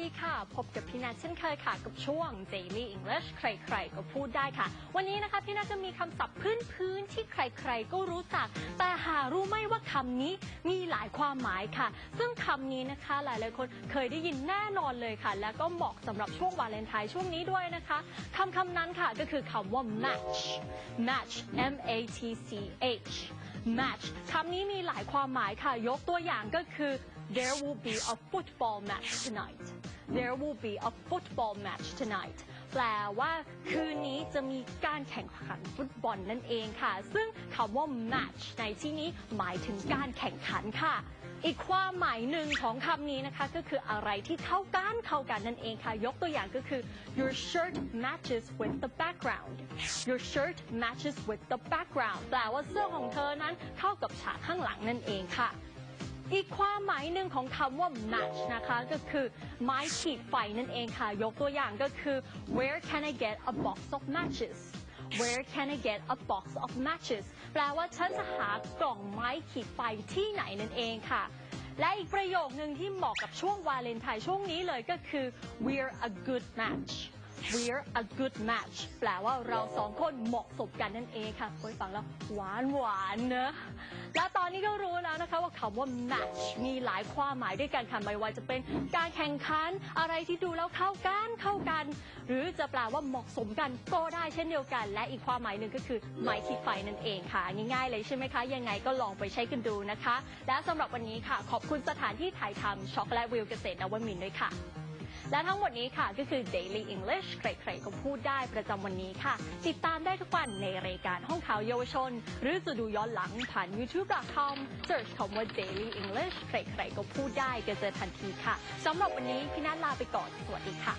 ดีค่ะ พบกับพี่นัทเช่นเคยค่ะ กับช่วง Daily English ใครๆ ก็พูดได้ค่ะ วันนี้นะคะพี่นัทจะมีคำศัพท์พื้นๆที่ใครๆ ก็รู้จัก แต่หารู้ไหมว่าคำนี้มีหลายความหมายค่ะ ซึ่งคำนี้นะคะหลายๆ คนเคยได้ยินแน่นอนเลยค่ะ และก็เหมาะสำหรับช่วงวาเลนไทน์ช่วงนี้ด้วยนะคะคำคำนั้นค่ะก็คือคำว่า match match m a t c h match คำนี้มีหลายความหมายค่ะ ยกตัวอย่างก็คือ there will be a football match tonight there will be a football match tonight แปลว่าคืนนี้จะมีการแข่งขันฟุตบอลนั่นเองค่ะ ซึ่งคำว่า match ในที่นี้หมายถึงการแข่งขันค่ะ อีกความหมายหนึ่งของคำนี้นะคะก็คืออะไรที่เข้ากันเข้ากันนั่นเองค่ะ ยกตัวอย่างก็คือ your shirt matches with the background your shirt matches with the background แปลว่าเสื้อของเธอนั้นเข้ากับฉากข้างหลังนั่นเองค่ะ อีกความหมายหนึ่งของคำว่า match นะคะก็คือไม้ขีดไฟนั่นเองค่ะ ยกตัวอย่างก็คือ where can I get a box of matches where can I get a box of matches แปลว่าฉันจะหากล่องไม้ขีดไฟที่ไหนนั่นเองค่ะ และอีกประโยคหนึ่งที่เหมาะกับช่วงวาเลนไทน์ช่วงนี้เลยก็คือ we're a good match we're a good match แปลว่าเราสองคนเหมาะสมกันนั่นเองค่ะคุยฟังแล้วหวานหวานเนอะและตอนนี้ก็รู้แล้วนะคะว่าคำว่า match มีหลายความหมายด้วยกันค่ะไม่ว่าจะเป็นการแข่งขันอะไรที่ดูแล้วเข้ากันเข้ากัน หรือจะแปลว่าเหมาะสมกันก็ได้เช่นเดียวกัน และอีกความหมายหนึ่งก็คือไม้ขีดไฟนั่นเองค่ะ ง่ายๆเลยใช่ไหมคะ ยังไงก็ลองไปใช้กันดูนะคะ และสำหรับวันนี้ค่ะ ขอบคุณสถานที่ถ่ายทำช็อกแลตวิวเกษตรนวมินทร์ด้วยค่ะ และทั้งหมดนี้ค่ะก็คือ Daily English ใครๆก็พูดได้ประจำวันนี้ค่ะ ติดตามได้ทุกวันในรายการห้องข่าวเยาวชน หรือจะดูย้อนหลังผ่าน youtube.com search คำว่า Daily English ใครๆก็พูดได้จะเจอทันทีค่ะสำหรับวันนี้พี่นัทลาไปก่อนสวัสดีค่ะ